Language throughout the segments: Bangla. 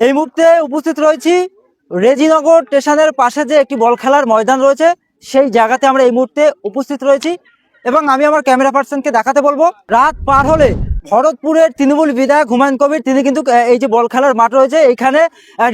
এই মুহূর্তে উপস্থিত রয়েছি রেজিনগর স্টেশনের পাশে যে একটি বল খেলার ময়দান রয়েছে, সেই জায়গাতে আমরা এই মুহূর্তে উপস্থিত রয়েছি এবং আমি আমার ক্যামেরা পার্সনকে দেখাতে বলব, রাত পার হলে ভরতপুরের তৃণমূল বিধায়ক হুমায়ুন কবির, তিনি কিন্তু এই যে বল খেলার মাঠ রয়েছে এইখানে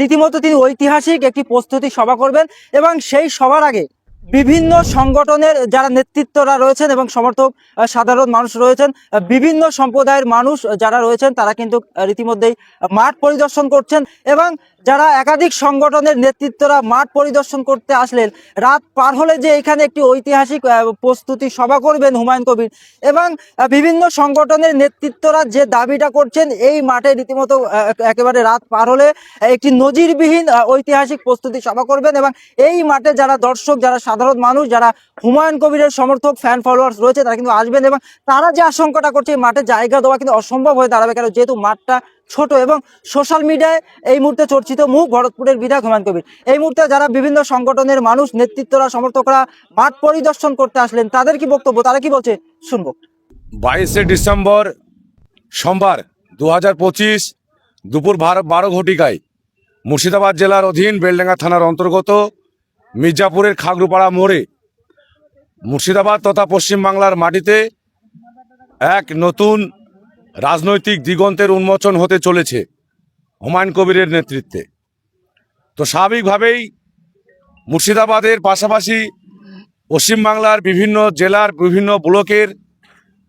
রীতিমতো তিনি ঐতিহাসিক একটি প্রস্তুতি সভা করবেন এবং সেই সবার আগে বিভিন্ন সংগঠনের যারা নেতৃত্বরা রয়েছেন এবং সমর্থক সাধারণ মানুষ রয়েছেন বিভিন্ন সম্প্রদায়ের মানুষ যারা রয়েছেন, তারা কিন্তু রীতিমধ্যেই মাঠ পরিদর্শন করছেন এবং যারা একাধিক সংগঠনের নেতৃত্বরা মাঠ পরিদর্শন করতে আসলেন, রাত পার হলে যে এখানে একটি ঐতিহাসিক প্রস্তুতি সভা করবেন হুমায়ুন কবির এবং বিভিন্ন সংগঠনের নেতৃত্বরা যে দাবিটা করছেন, এই মাঠে রীতিমতো একেবারে রাত পার হলে একটি নজিরবিহীন ঐতিহাসিক প্রস্তুতি সভা করবেন এবং এই মাঠে যারা দর্শক, যারা সাধারণ মানুষ যারা হুমায়ুন কবিরের সমর্থক ফ্যান ফলোয়ার্স রয়েছে, তারা কিন্তু আসবেন এবং তারা যে আশঙ্কাটা করছে মাঠে জায়গা দেওয়া কিন্তু অসম্ভব হয়ে দাঁড়াবে কেন? যেহেতু মাঠটা ছোট এবং সোশ্যাল মিডিয়ায় এই মুহূর্তে চর্চিত মুখ ভরতপুরের বিধায়ক হুমায়ুন কবির। এই মুহূর্তে যারা বিভিন্ন সংগঠনের মানুষ, নেতৃত্বরা, সমর্থকরা মাঠ পরিদর্শন করতে আসলেন, তাদের কি বক্তব্য? তারা কি বলছে? শুনব। বাইশে ডিসেম্বর সোমবার দু পঁচিশ দুপুর বারো ঘটিকায় মুর্শিদাবাদ জেলার অধীন বেলডাঙ্গা থানার অন্তর্গত মির্জাপুরের খাগরুপাড়া মোড়ে মুর্শিদাবাদ তথা পশ্চিমবাংলার মাটিতে এক নতুন রাজনৈতিক দিগন্তের উন্মোচন হতে চলেছে হুমায়ুন কবিরের নেতৃত্বে। তো স্বাভাবিকভাবেই মুর্শিদাবাদের পাশাপাশি পশ্চিমবাংলার বিভিন্ন জেলার বিভিন্ন ব্লকের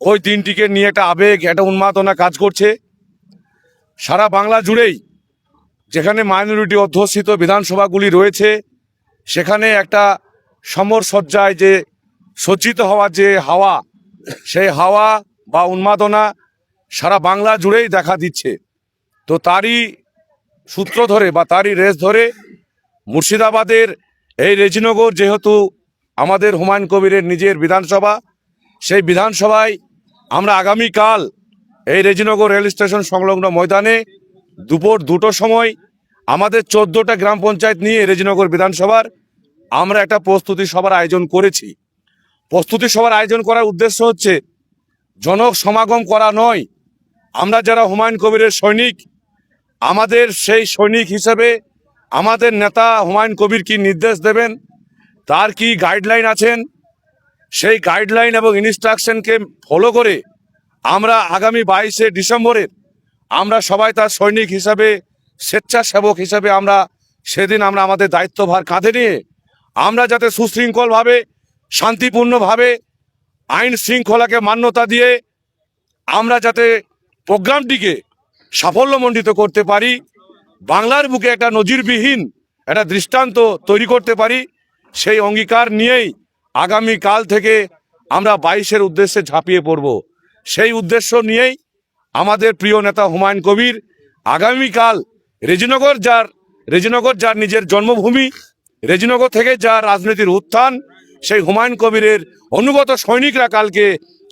ওই দিনটিকে নিয়ে একটা আবেগ, একটা উন্মাদনা কাজ করছে। সারা বাংলা জুড়েই যেখানে মাইনরিটি অধ্যুষিত বিধানসভাগুলি রয়েছে সেখানে একটা সমর সজ্জায় যে সজ্জিত হওয়ার যে হাওয়া, সেই হাওয়া বা উন্মাদনা সারা বাংলা জুড়েই দেখা দিচ্ছে। তো তারই সূত্র ধরে বা তারই রেস ধরে মুর্শিদাবাদের এই রেজিনগর যেহেতু আমাদের হুমায়ুন কবিরের নিজের বিধানসভা, সেই বিধানসভায় আমরা আগামীকাল এই রেজিনগর রেল স্টেশন সংলগ্ন ময়দানে দুপুর দুটো সময় আমাদের চোদ্দোটা গ্রাম পঞ্চায়েত নিয়ে রেজিনগর বিধানসভার আমরা একটা প্রস্তুতি সভার আয়োজন করেছি। প্রস্তুতি সভার আয়োজন করার উদ্দেশ্য হচ্ছে জনক সমাগম করা নয়। আমরা যারা হুমায়ুন কবিরের সৈনিক, আমাদের সেই সৈনিক হিসেবে আমাদের নেতা হুমায়ুন কবির কি নির্দেশ দেবেন? তার কি গাইডলাইন আছেন? সেই গাইডলাইন এবং ইনস্ট্রাকশনকে ফলো করে আমরা আগামী বাইশে ডিসেম্বরের আমরা সবাই তার সৈনিক হিসাবে স্বেচ্ছাসেবক হিসাবে আমরা সেদিন আমরা আমাদের দায়িত্বভার কাঁধে নিয়ে আমরা যাতে সুশৃঙ্খলভাবে, শান্তিপূর্ণভাবে, আইন শৃঙ্খলাকে মান্যতা দিয়ে আমরা যাতে প্রোগ্রামটিকে সাফল্যমণ্ডিত করতে পারি, বাংলার বুকে একটা নজিরবিহীন, একটা দৃষ্টান্ত তৈরি করতে পারি, সেই অঙ্গীকার নিয়েই আগামী কাল থেকে আমরা বাইশের উদ্দেশ্যে ঝাঁপিয়ে পড়ব। সেই উদ্দেশ্য নিয়েই আমাদের প্রিয় নেতা হুমায়ুন কবির আগামীকাল রেজিনগর যার রেজিনগর যার নিজের জন্মভূমি, রেজিনগর থেকে যার রাজনীতির উত্থান, সেই হুমায়ুন কবিরের অনুগত সৈনিকরা কালকে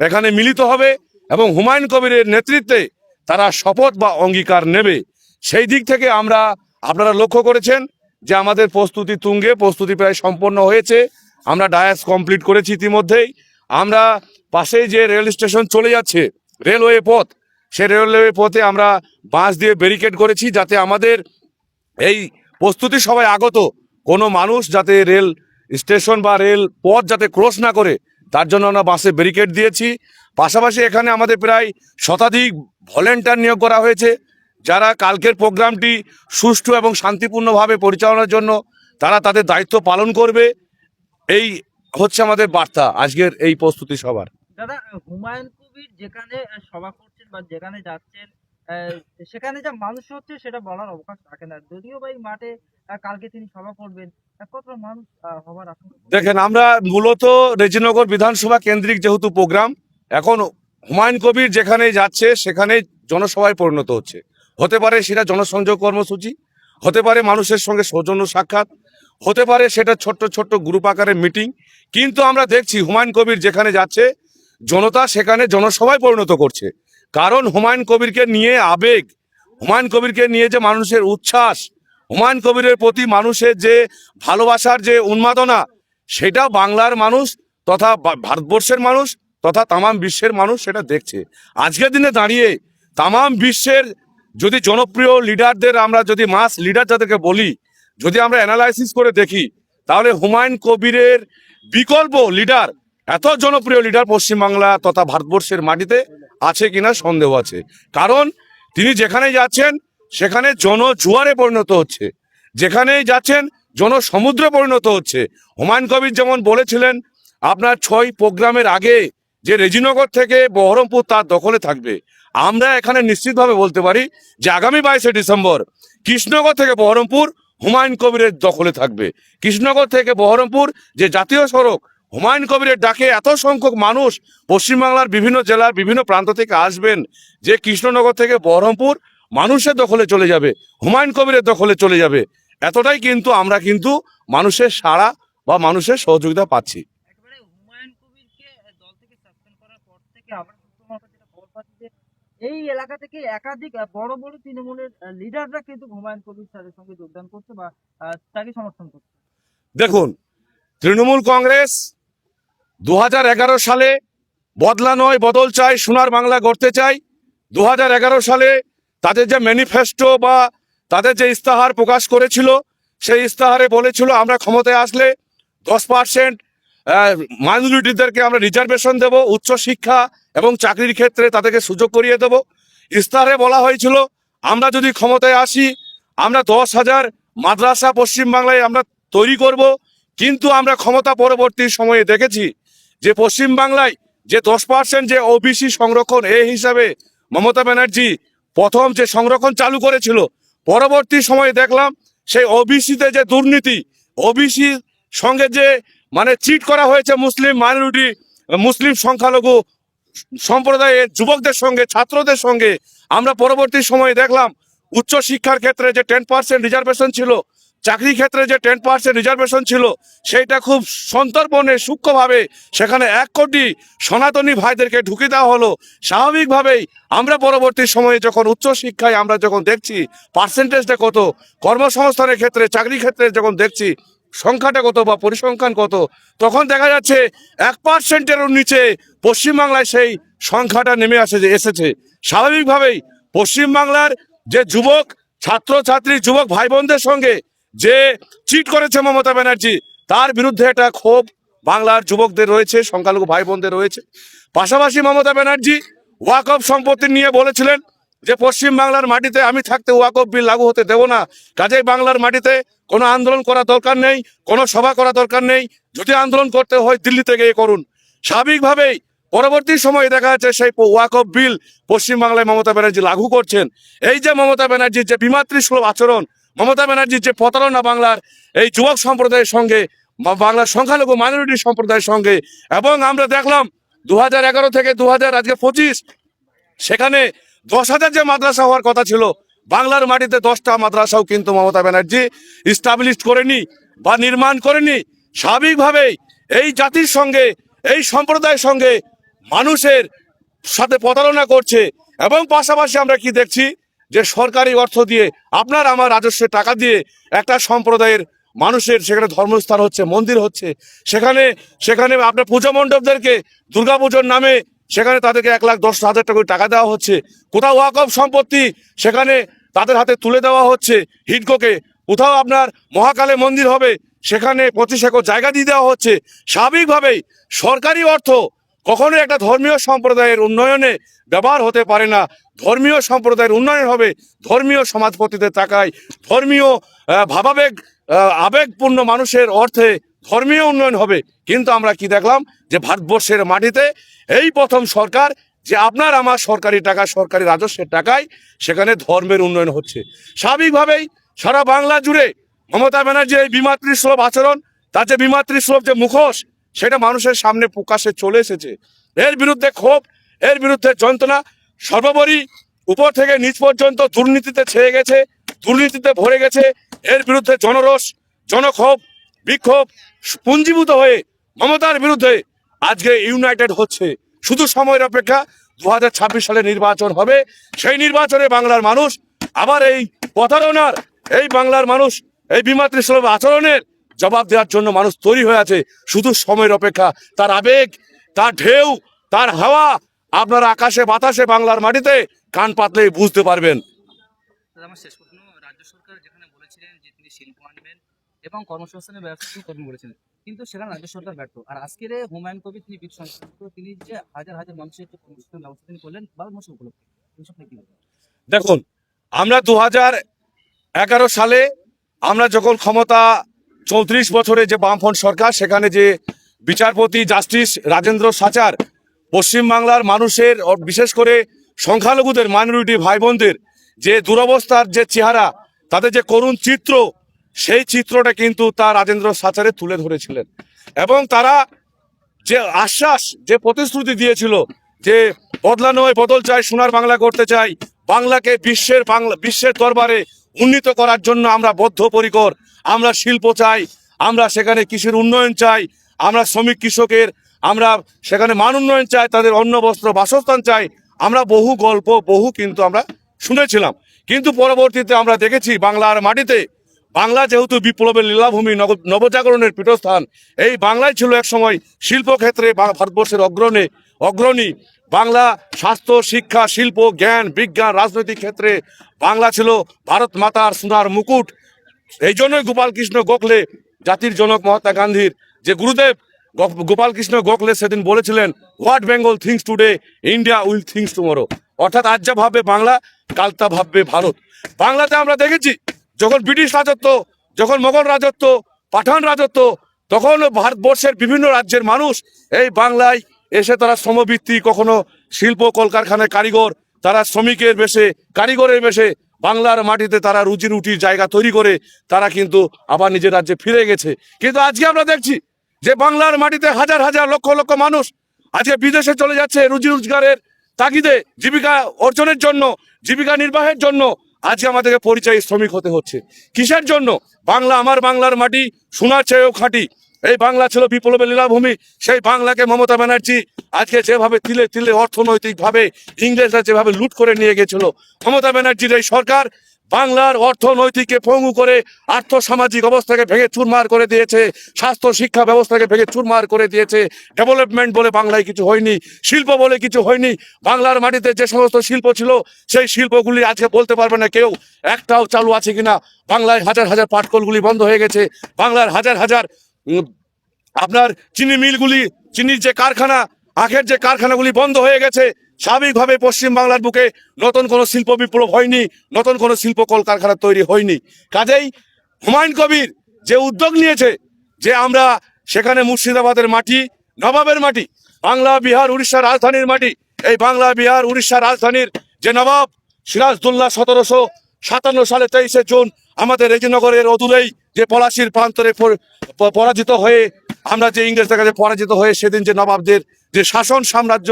এখানে মিলিত হবে এবং হুমায়ুন কবিরের নেতৃত্বে তারা শপথ বা অঙ্গীকার নেবে। সেই দিক থেকে আমরা, আপনারা লক্ষ্য করেছেন যে আমাদের প্রস্তুতি তুঙ্গে, প্রস্তুতি প্রায় সম্পন্ন হয়েছে। আমরা ডায়াস কমপ্লিট করেছি ইতিমধ্যেই। আমরা পাশেই যে রেল স্টেশন চলে যাচ্ছে, রেলওয়ে পথ সেই রেলওয়ে পথে আমরা বাঁশ দিয়ে ব্যারিকেড করেছি যাতে আমাদের এই প্রস্তুতি সবাই আগত। কোনো মানুষ যাতে রেল স্টেশন বা রেল পথ যাতে ক্রস না করে, তার জন্য আমরা বাসে ব্যারিকেড দিয়েছি। পাশাপাশি এখানে আমাদের প্রায় শতাধিক ভলেন্টিয়ার নিয়োগ করা হয়েছে, যারা কালকের প্রোগ্রামটি সুষ্ঠু এবং শান্তিপূর্ণভাবে পরিচালনার জন্য তারা তাদের দায়িত্ব পালন করবে। এই হচ্ছে আমাদের বার্তা আজকের এই প্রস্তুতি সবার দাদা, হুমায়ুন কবির যেখানে সভা বা যেখানে যাচ্ছেন সেখানে যা মানুষ হচ্ছে সেটা বলার অবকাশ থাকে না। যদিও এই মাঠে কালকে তিনি সভা করবেন দেখেন, আমরা মূলত রেজিনগর বিধানসভা কেন্দ্রিক যেহেতু প্রোগ্রাম, এখন হুমায়ুন কবির যেখানে যাচ্ছে সেখানে জনসভায় পরিণত হচ্ছে। হতে পারে সেটা জনসংযোগ কর্মসূচি, হতে পারে মানুষের সঙ্গে সৌজন্য সাক্ষাৎ, হতে পারে সেটা ছোট্ট ছোট্ট গ্রুপ আকারে মিটিং। কিন্তু আমরা দেখছি হুমায়ুন কবির যেখানে যাচ্ছে, জনতা সেখানে জনসভায় পরিণত করছে। কারণ হুমায়ুন কবিরকে নিয়ে আবেগ, হুমায়ুন কবিরকে নিয়ে যে মানুষের উচ্ছ্বাস, হুমায়ুন কবিরের প্রতি মানুষের যে ভালোবাসার যে উন্মাদনা, সেটা বাংলার মানুষ তথা ভারতবর্ষের মানুষ তথা তামাম বিশ্বের মানুষ সেটা দেখছে। আজকের দিনে দাঁড়িয়ে তামাম বিশ্বের যদি জনপ্রিয় লিডারদের আমরা যদি মাস লিডার যাদেরকে বলি, যদি আমরা অ্যানালাইসিস করে দেখি, তাহলে হুমায়ুন কবিরের বিকল্প লিডার এত জনপ্রিয় লিডার পশ্চিমবাংলা তথা ভারতবর্ষের মাটিতে আছে কিনা সন্দেহ আছে। কারণ তিনি যেখানে যাচ্ছেন, সেখানে জনজুয়ারে পরিণত হচ্ছে। যেখানেই যাচ্ছেন, জনসমুদ্রে পরিণত হচ্ছে। হুমায়ুন কবির যেমন বলেছিলেন, আপনার ছয় প্রোগ্রামের আগে যে রেজিনগর থেকে বহরমপুর তার দখলে থাকবে। আমরা এখানে নিশ্চিতভাবে বলতে পারি যে আগামী বাইশে ডিসেম্বর কৃষ্ণনগর থেকে বহরমপুর হুমায়ুন কবিরের দখলে থাকবে। কৃষ্ণনগর থেকে বহরমপুর যে জাতীয় সড়ক হুমায়ুন কবিরের ডাকে এত সংখ্যক মানুষ পশ্চিমবাংলার বিভিন্ন জেলার বিভিন্ন প্রান্ত থেকে আসবেন যে কৃষ্ণনগর থেকে বহরমপুর মানুষের দখলে চলে যাবে হুমায়ুন কবিরের দখলে চলে যাবে। এতটাই কিন্তু আমরা কিন্তু মানুষের সাড়া বা মানুষের সহযোগিতা পাচ্ছি। এই এলাকা থেকে একাধিক বড় বড় তৃণমূলের লিডাররা কিন্তু হুমায়ুন কবির স্যারের সঙ্গে যোগদান করছে বা তাকে সমর্থন করছে। দেখুন তৃণমূল কংগ্রেস দু হাজার এগারো সালে বদলা নয়, বদল চাই, সোনার বাংলা গড়তে চাই। দু হাজার এগারো সালে তাদের যে ম্যানিফেস্টো বা তাদের যে ইস্তাহার প্রকাশ করেছিল, সেই ইস্তাহারে বলেছিল, আমরা ক্ষমতায় আসলে দশ পার্সেন্ট মাইনরিটিদেরকে আমরা রিজার্ভেশন দেব, উচ্চ শিক্ষা এবং চাকরির ক্ষেত্রে তাদেরকে সুযোগ করিয়ে দেব। ইস্তাহারে বলা হয়েছিল, আমরা যদি ক্ষমতায় আসি, আমরা দশ হাজার মাদ্রাসা পশ্চিমবাংলায় আমরা তৈরি করব, কিন্তু আমরা ক্ষমতা পরবর্তী সময়ে দেখেছি যে পশ্চিমবাংলায় যে দশ পার্সেন্ট যে ওবিসি সংরক্ষণ এই হিসাবে মমতা ব্যানার্জি প্রথম যে সংরক্ষণ চালু করেছিল, পরবর্তী সময়ে দেখলাম সেই ওবিসিতে যে দুর্নীতি ওবিসি সঙ্গে যে মানে চিট করা হয়েছে মুসলিম মাইনরিটি মুসলিম সংখ্যালঘু সম্প্রদায়ের যুবকদের সঙ্গে, ছাত্রদের সঙ্গে, আমরা পরবর্তী সময়ে দেখলাম উচ্চ শিক্ষার ক্ষেত্রে যে টেন পার্সেন্ট রিজার্ভেশন ছিল চাকরি ক্ষেত্রে যে টেন পার্সেন্ট রিজার্ভেশন ছিল, সেইটা খুব সন্তর্পণে, সূক্ষ্মভাবে সেখানে এক কোটি সনাতনী ভাইদেরকে ঢুকে দেওয়া হলো। স্বাভাবিকভাবেই আমরা পরবর্তী সময়ে যখন উচ্চ শিক্ষায় আমরা যখন দেখছি পার্সেন্টেজটা কত, কর্মসংস্থানের ক্ষেত্রে, চাকরি ক্ষেত্রে যখন দেখছি সংখ্যাটা কত বা পরিসংখ্যান কত, তখন দেখা যাচ্ছে এক পার্সেন্টেরও নিচে পশ্চিমবাংলায় সেই সংখ্যাটা নেমে আসে যে এসেছে। স্বাভাবিকভাবেই পশ্চিমবাংলার যে যুবক ছাত্র ছাত্রী যুবক ভাই বোনদের সঙ্গে যে চিট করেছে মমতা ব্যানার্জি, তার বিরুদ্ধে একটা ক্ষোভ বাংলার যুবকদের রয়েছে, সংখ্যালঘু ভাই বোনদের রয়েছে। পাশাপাশি মমতা ব্যানার্জি ওয়াকফ সম্পত্তি নিয়ে বলেছিলেন যে, পশ্চিম বাংলার মাটিতে আমি থাকতে ওয়াকফ বিল লাগু হতে দেব না। কাজেই বাংলার মাটিতে কোনো আন্দোলন করা দরকার নেই, কোনো সভা করা দরকার নেই। যদি আন্দোলন করতে হয় দিল্লিতে গিয়ে করুন। স্বাভাবিকভাবেই পরবর্তী সময়ে দেখা যাচ্ছে সেই ওয়াকফ বিল পশ্চিমবাংলায় মমতা ব্যানার্জি লাগু করছেন। এই যে মমতা ব্যানার্জির যে বিমাতৃসুলভ আচরণ মমতা ব্যানার্জির যে প্রতারণা বাংলার এই যুবক সম্প্রদায়ের সঙ্গে বাংলার সংখ্যালঘু মাইনরিটি সম্প্রদায়ের সঙ্গে, এবং আমরা দেখলাম দু থেকে দু হাজার আজকে পঁচিশ, সেখানে দশ হাজার যে মাদ্রাসা হওয়ার কথা ছিল, বাংলার মাটিতে দশটা মাদ্রাসাও কিন্তু মমতা ব্যানার্জি ইস্টাবলিশ করেনি বা নির্মাণ করেনি। স্বাভাবিকভাবেই এই জাতির সঙ্গে, এই সম্প্রদায়ের সঙ্গে মানুষের সাথে প্রতারণা করছে, এবং পাশাপাশি আমরা কি দেখছি? যে সরকারি অর্থ দিয়ে আপনার আমার রাজস্বের টাকা দিয়ে একটা সম্প্রদায়ের মানুষের সেখানে ধর্মস্থান হচ্ছে, মন্দির হচ্ছে, সেখানে সেখানে আপনার পূজা মণ্ডপদেরকে দুর্গাপুজোর নামে সেখানে তাদেরকে এক লাখ দশ হাজার টাকা টাকা দেওয়া হচ্ছে। কোথাও ওয়াকফ সম্পত্তি সেখানে তাদের হাতে তুলে দেওয়া হচ্ছে হিডকোকে কোথাও আপনার মহাকালে মন্দির হবে, সেখানে পঁচিশ একর জায়গা দিয়ে দেওয়া হচ্ছে। স্বাভাবিকভাবেই সরকারি অর্থ কখনোই একটা ধর্মীয় সম্প্রদায়ের উন্নয়নে ব্যবহার হতে পারে না। ধর্মীয় সম্প্রদায়ের উন্নয়ন হবে ধর্মীয় সমাজপতিদের টাকায় ধর্মীয় ভাবাবেগ আবেগপূর্ণ মানুষের অর্থে ধর্মীয় উন্নয়ন হবে। কিন্তু আমরা কি দেখলাম? যে ভারতবর্ষের মাটিতে এই প্রথম সরকার, যে আপনার আমার সরকারি টাকা, সরকারি রাজস্বের টাকায় সেখানে ধর্মের উন্নয়ন হচ্ছে। স্বাভাবিকভাবেই সারা বাংলা জুড়ে মমতা ব্যানার্জি এই বিমাতৃসুলভ আচরণ, তার যে বিমাতৃসুলভ যে মুখোশ সেটা মানুষের সামনে প্রকাশে চলে এসেছে। এর বিরুদ্ধে ক্ষোভ, এর বিরুদ্ধে যন্ত্রণা সর্বোপরি উপর থেকে নিচ পর্যন্ত দুর্নীতিতে ছেয়ে গেছে, দুর্নীতিতে ভরে গেছে। এর বিরুদ্ধে জনরোষ, জনক্ষোভ, বিক্ষোভ পুঞ্জীভূত হয়ে মমতার বিরুদ্ধে আজকে ইউনাইটেড হচ্ছে। শুধু সময়ের অপেক্ষা দু হাজার ছাব্বিশ সালে নির্বাচন হবে, সেই নির্বাচনে বাংলার মানুষ আবার এই প্রতারণার, এই বাংলার মানুষ এই বিমাতৃসুলভ আচরণের জবাব দেওয়ার জন্য মানুষ তৈরি হয়ে আছে। শুধু সময়ের অপেক্ষা। তার আবেগ তার ঢেউ তার হাওয়া আপনার আকাশে বাতাসে বাংলার মাটিতে কান পাতলেই বুঝতে পারবেন। দাদা আমার শেষ প্রশ্ন। রাজ্য সরকার যেখানে বলেছিলেন যে তিনি শিল্প আনবেন এবং কর্মসংস্থানের ব্যবস্থা তিনি করবেন বলেছিলেন কিন্তু সেখানে রাজ্য সরকার ব্যর্থ। আর আজকের হুমায়ুন কবির তিনি বীর তিনি যে হাজার হাজার মানুষের ব্যবস্থা তিনি করলেন উপলক্ষে? দেখুন আমরা দু হাজার এগারো সালে আমরা যখন ক্ষমতা চৌত্রিশ বছরে যে বামফ্রন্ট সরকার, সেখানে যে বিচারপতি জাস্টিস রাজেন্দ্র সাচার পশ্চিমবাংলার মানুষের বিশেষ করে সংখ্যালঘুদের, মাইনরিটি ভাই বোনদের যে দুরবস্থার যে চেহারা, তাদের যে করুণ চিত্র, সেই চিত্রটা কিন্তু তার রাজেন্দ্র সাচারে তুলে ধরেছিলেন। এবং তারা যে আশ্বাস, যে প্রতিশ্রুতি দিয়েছিল যে বদলা নয় বদল চাই, সোনার বাংলা করতে চাই, বাংলাকে বিশ্বের বাংলা, বিশ্বের দরবারে উন্নীত করার জন্য আমরা বদ্ধপরিকর, আমরা শিল্প চাই, আমরা সেখানে কৃষির উন্নয়ন চাই, আমরা শ্রমিক কৃষকের, আমরা সেখানে মান উন্নয়ন চাই, তাদের অন্ন, বস্ত্র, বাসস্থান চাই, আমরা বহু গল্প, বহু কিন্তু আমরা শুনেছিলাম। কিন্তু পরবর্তীতে আমরা দেখেছি বাংলার মাটিতে, বাংলা যেহেতু বিপ্লবের লীলাভূমি, নব- নবজাগরণের পীঠস্থান, এই বাংলায় ছিল এক সময় শিল্পক্ষেত্রে ভারতবর্ষের অগ্রণে, অগ্রণী বাংলা স্বাস্থ্য, শিক্ষা, শিল্প, জ্ঞান, বিজ্ঞান, রাজনৈতিক ক্ষেত্রে বাংলা ছিল ভারত মাতার সোনার মুকুট। এই জন্যই গোপাল কৃষ্ণ গোখলে, জাতির জনক মহাত্মা গান্ধীর যে গুরুদেব গো- গোপাল গোখলে সেদিন বলেছিলেন what Bengal thinks today India will thinks tomorrow অর্থাৎ আজ যা ভাববে বাংলা, কাল তা ভাববে ভারত। বাংলাতে আমরা দেখেছি, যখন ব্রিটিশ রাজত্ব, যখন মোগল রাজত্ব, পাঠান রাজত্ব, তখন ভারতবর্ষের বিভিন্ন রাজ্যের মানুষ এই বাংলায় এসে তারা শ্রমবৃত্তি, কখনো শিল্প কলকারখানায় কারিগর, তারা শ্রমিকের বেশে, কারিগরের বেশে বাংলার মাটিতে তারা রুজি রুটির জায়গা তৈরি করে, তারা কিন্তু আবার নিজের রাজ্যে ফিরে গেছে। কিন্তু আজকে আমরা দেখছি যে বাংলার মাটিতে হাজার হাজার লক্ষ লক্ষ মানুষ আজকে বিদেশে চলে যাচ্ছে রুজি রোজগারের তাগিদে, জীবিকা অর্জনের জন্য, জীবিকা নির্বাহের জন্য। আজকে আমাদেরকে পরিচয় শ্রমিক হতে হচ্ছে। কিসের জন্য? বাংলা, আমার বাংলার মাটি, সোনার চেয়েও খাঁটি। এই বাংলা ছিল বিপ্লবের লীলাভূমি, সেই বাংলাকে মমতা ব্যানার্জি আজকে যেভাবে তিলে তিলে অর্থনৈতিকভাবে ইংরেজরা যেভাবে লুট করে নিয়ে গেছিল, মমতা ব্যানার্জির এই সরকার বাংলার অর্থনৈতিককে পঙ্গু করে আর্থ সামাজিক অবস্থাকে ভেঙে চুরমার করে দিয়েছে, স্বাস্থ্য শিক্ষা ব্যবস্থাকে ভেঙে চুরমার করে দিয়েছে, ডেভেলপমেন্ট বলে বাংলায় কিছু হয়নি, শিল্প বলে কিছু হয়নি, বাংলার মাটিতে যে সমস্ত শিল্প ছিল, সেই শিল্পগুলি আজকে বলতে পারবে না কেউ, একটাও চালু আছে কিনা, বাংলায় হাজার হাজার পাটকলগুলি বন্ধ হয়ে গেছে, বাংলার হাজার হাজার আপনার চিনি মিলগুলি, চিনির যে কারখানা, আখের যে কারখানাগুলি বন্ধ হয়ে গেছে, স্বাভাবিকভাবে পশ্চিম বাংলার বুকে নতুন কোনো শিল্প বিপ্লব হয়নি, নতুন কোনো শিল্প কলকারখানা তৈরি হয়নি। কাজেই হুমায়ুন কবির যে উদ্যোগ নিয়েছে, যে আমরা সেখানে মুর্শিদাবাদের মাটি, নবাবের মাটি, বাংলা, বিহার উড়িষ্যার রাজধানীর মাটি, এই বাংলা, বিহার উড়িষ্যার রাজধানীর যে নবাব, সিরাজদুল্লাহ সতেরোশো সাতান্ন সালে তেইশে জুন আমাদের রেজিনগরের অদূরেই যে পলাশির প্রান্তরে পরাজিত হয়ে আমরা যে ইংরেজদের কাছে পরাজিত হয়ে সেদিন যে নবাবদের যে শাসন সাম্রাজ্য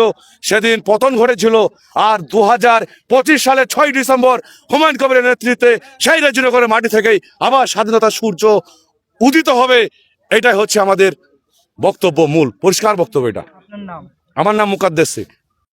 সেদিন পতন ঘটেছিল। আর দু হাজার পঁচিশ সালে ছয় ডিসেম্বর হুমায়ুন কবিরের নেতৃত্বে সেই রেজিনগরের মাটি থেকেই আবার স্বাধীনতা সূর্য উদিত হবে। এটাই হচ্ছে আমাদের বক্তব্য মূল পরিষ্কার বক্তব্য এটা। আমার নাম মুকাদ্দেস শেখ।